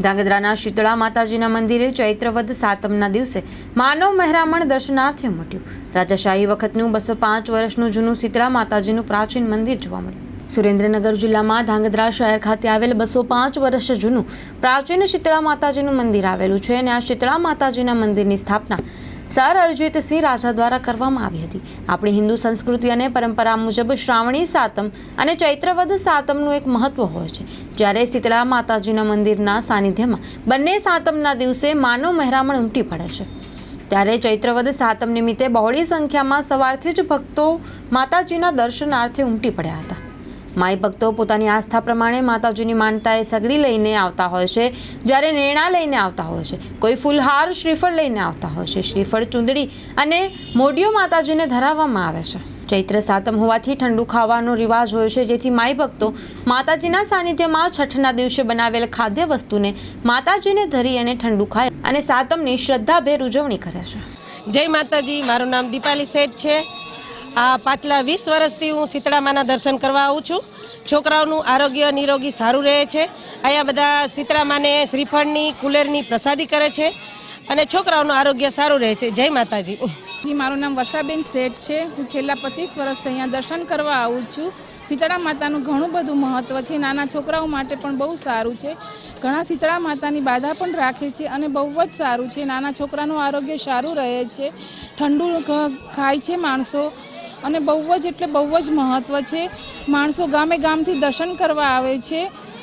ધાંગધ્રાના શીતળા માતાજીના મંદિરે ચૈત્રવદ સાતમના દિવસે માનવ મહેરામણ દર્શનાર્થે ઉમટ્યું. રાજાશાહી વખતનું બસો પાંચ વર્ષનું જૂનું શીતળા માતાજીનું પ્રાચીન મંદિર જોવા મળ્યું. સુરેન્દ્રનગર જિલ્લામાં ધાંગધ્રા શહેર ખાતે આવેલ બસો પાંચ વર્ષ જૂનું પ્રાચીન શીતળા માતાજીનું મંદિર આવેલું છે અને આ શીતળા માતાજીના મંદિરની સ્થાપના સર અરજીતસિંહ રાજા દ્વારા કરવામાં આવી હતી. આપણી હિન્દુ સંસ્કૃતિ અને પરંપરા મુજબ શ્રાવણી સાતમ અને ચૈત્રવદ સાતમનું એક મહત્વ હોય છે. જ્યારે શીતળા માતાજીના મંદિરના સાનિધ્યમાં બંને સાતમના દિવસે માનવ મહેરામણ ઉમટી પડે છે. ત્યારે ચૈત્રવદ સાતમ નિમિત્તે બહોળી સંખ્યામાં સવારથી જ ભક્તો માતાજીના દર્શનાર્થે ઉમટી પડ્યા હતા. માઈ ભક્તો પોતાની આસ્થા પ્રમાણે માતાજીની માનતાએ સગડી લઈને આવતા હોય છે. જ્યારે નેણા લઈને આવતા હોય છે. કોઈ ફૂલહાર શ્રીફળ લઈને આવતા હોય છે. શ્રીફળ, ચૂંદડી અને મોઢિયો માતાજીને ધરાવવામાં આવે છે. ચૈત્ર સાતમ હોવાથી ઠંડુ ખાવાનો રિવાજ હોય છે. જેથી માઈ ભક્તો માતાજીના સાનિધ્યમાં છઠ્ઠના દિવસે બનાવેલ ખાદ્ય વસ્તુને માતાજીને ધરી અને ઠંડુ ખાય અને સાતમની શ્રદ્ધાભેર ઉજવણી કરે છે. જય માતાજી. મારું નામ દીપાલી શેઠ છે. આ પાછલા વીસ વર્ષથી હું શીતળામાના દર્શન કરવા આવું છું. છોકરાઓનું આરોગ્ય નિરોગી સારું રહે છે. અહીંયા બધા શીતળામાને શ્રીફળની, કુલેરની પ્રસાદી કરે છે અને છોકરાઓનું આરોગ્ય સારું રહે છે. જય માતાજી. મારું નામ વર્ષાબેન શેઠ છે. હું છેલ્લા પચીસ વર્ષથી અહીંયા દર્શન કરવા આવું છું. શીતળા માતાનું ઘણું બધું મહત્ત્વ છે. નાના છોકરાઓ માટે પણ બહુ સારું છે. ઘણા શીતળા માતાની બાધા પણ રાખે છે અને બહુ જ સારું છે. નાના છોકરાનું આરોગ્ય સારું રહે છે. ઠંડુ ખાય છે માણસો. અને બહુ જ એટલે બહુ જ મહત્ત્વ છે. માણસો ગામે ગામથી દર્શન કરવા આવે છે.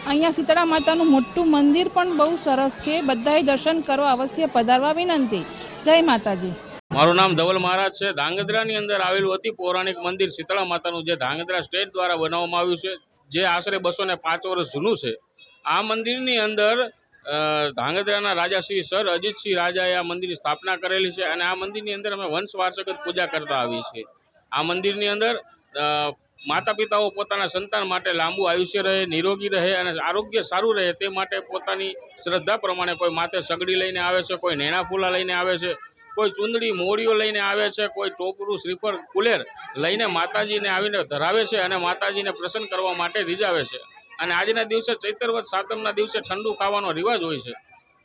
અહીંયા શીતળા માતાનું મોટું મંદિર પણ બહુ સરસ છે. બધાએ દર્શન કરવા અવશ્ય પધારવા વિનંતી. જય માતાજી. મારું નામ ધવલ મહારાજ છે. ધાંગધ્રાની અંદર આવેલું અતિ પૌરાણિક મંદિર શીતળા માતાનું જે ધાંગધ્રા સ્ટેટ દ્વારા બનાવવામાં આવ્યું છે, જે આશરે બસો ને પાંચ વર્ષ જૂનું છે. આ મંદિરની અંદર ધાંગધ્રાના રાજા શ્રી સર અજીતસિંહ રાજાએ આ મંદિરની સ્થાપના કરેલી છે અને આ મંદિરની અંદર અમે વંશ વાર્ષક પૂજા કરતા આવીએ છીએ. આ મંદિરની અંદર માતા પિતાઓ પોતાના સંતાન માટે લાંબુ આયુષ્ય રહે, નિરોગી રહે અને આરોગ્ય સારું રહે તે માટે પોતાની શ્રદ્ધા પ્રમાણે કોઈ માથે સગડી લઈને આવે છે, કોઈ નેણા ફૂલા લઈને આવે છે, કોઈ ચુંદડી મોડીઓ લઈને આવે છે, કોઈ ટોપરું શ્રીફળ કુલેર લઈને માતાજીને આવીને ધરાવે છે અને માતાજીને પ્રસન્ન કરવા માટે રીઝાવે છે. અને આજના દિવસે ચૈતરવત સાતમના દિવસે ઠંડુ ખાવાનો રિવાજ હોય છે.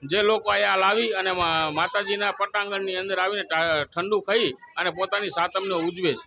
જે લોકો અહીંયા લાવી અને માતાજીના પટાંગણની અંદર આવીને ઠંડુ ખાઈ અને પોતાની સાતમને ઉજવે છે.